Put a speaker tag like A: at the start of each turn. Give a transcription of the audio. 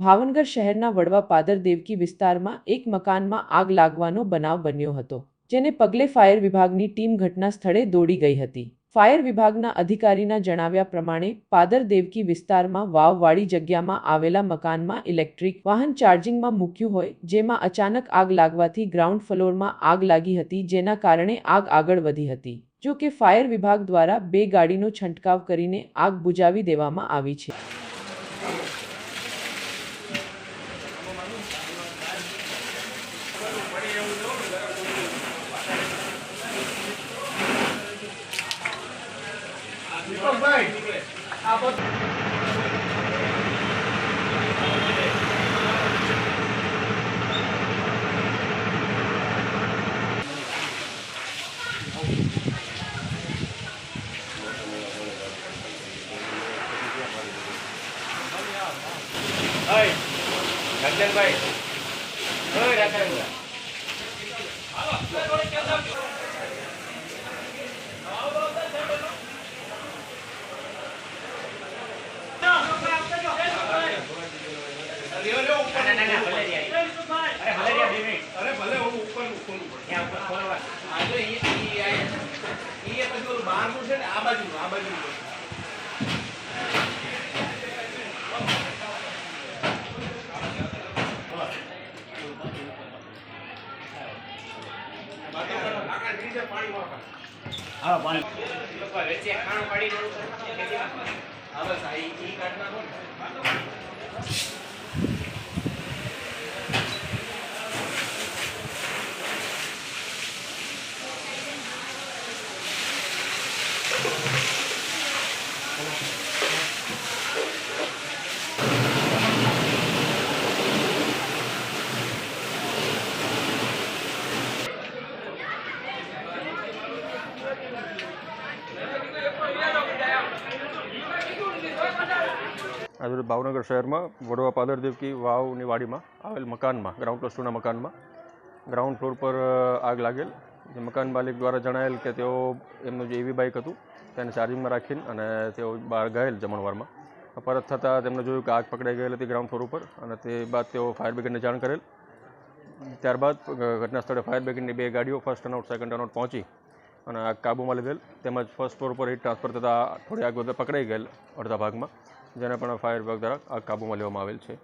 A: ભાવનગર શહેરના વડવા પાદર દેવકી વિસ્તારમાં એક મકાનમાં આગ લાગવાનો બનાવ બન્યો હતો, જેને પગલે ફાયર વિભાગની ટીમ ઘટના સ્થળે દોડી ગઈ હતી. ફાયર વિભાગના અધિકારીના જણાવ્યા પ્રમાણે, પાદર દેવકી વિસ્તારમાં વાવવાળી જગ્યામાં આવેલા મકાનમાં ઇલેક્ટ્રિક વાહન ચાર્જિંગમાં મૂક્યું હોય, જેમાં અચાનક આગ લાગવાથી ગ્રાઉન્ડ ફ્લોરમાં આગ લાગી હતી, જેના કારણે આગ આગળ વધી હતી. જો કે ફાયર વિભાગ દ્વારા બે ગાડીનો છંટકાવ કરીને આગ બુજાવી દેવામાં આવી છે.
B: ઉપર આ જો ઈ ઈ આ બાજુ આ બાજુનું આ બાજુનું
C: હા પાણી.
B: વચ્ચે ખાણું
D: આજે ભાવનગર શહેરમાં વડવા પાદરદેવકી વાવની વાડીમાં આવેલ મકાનમાં ગ્રાઉન્ડ પ્લસ ટુના મકાનમાં ગ્રાઉન્ડ ફ્લોર પર આગ લાગેલ. જે મકાન માલિક દ્વારા જણાયેલ કે તેઓ એમનું જે એવી બાઇક હતું તેને ચાર્જિંગમાં રાખીને અને તેઓ બહાર ગયેલ જમણવારમાં. પરત થતાં તેમને જોયું કે આગ પકડાઈ ગયેલ હતી ગ્રાઉન્ડ ફ્લોર ઉપર અને તે બાદ તેઓ ફાયર બ્રિગેડને જાણ કરેલ. ત્યારબાદ ઘટના સ્થળે ફાયર બ્રિગેડની બે ગાડીઓ ફર્સ્ટ અનાઉટ સેકન્ડ અનાઉટ પહોંચી અને આગ કાબૂમાં લીધેલ. તેમજ ફર્સ્ટ ફ્લોર પર હીટ ટ્રાન્સફર થતાં થોડી આગ વધારે પકડાઈ ગયેલ અડધા ભાગમાં. જેને પણ ફાયર વિભાગ દ્વારા આગ કાબૂમાં લેવામાં આવેલ છે.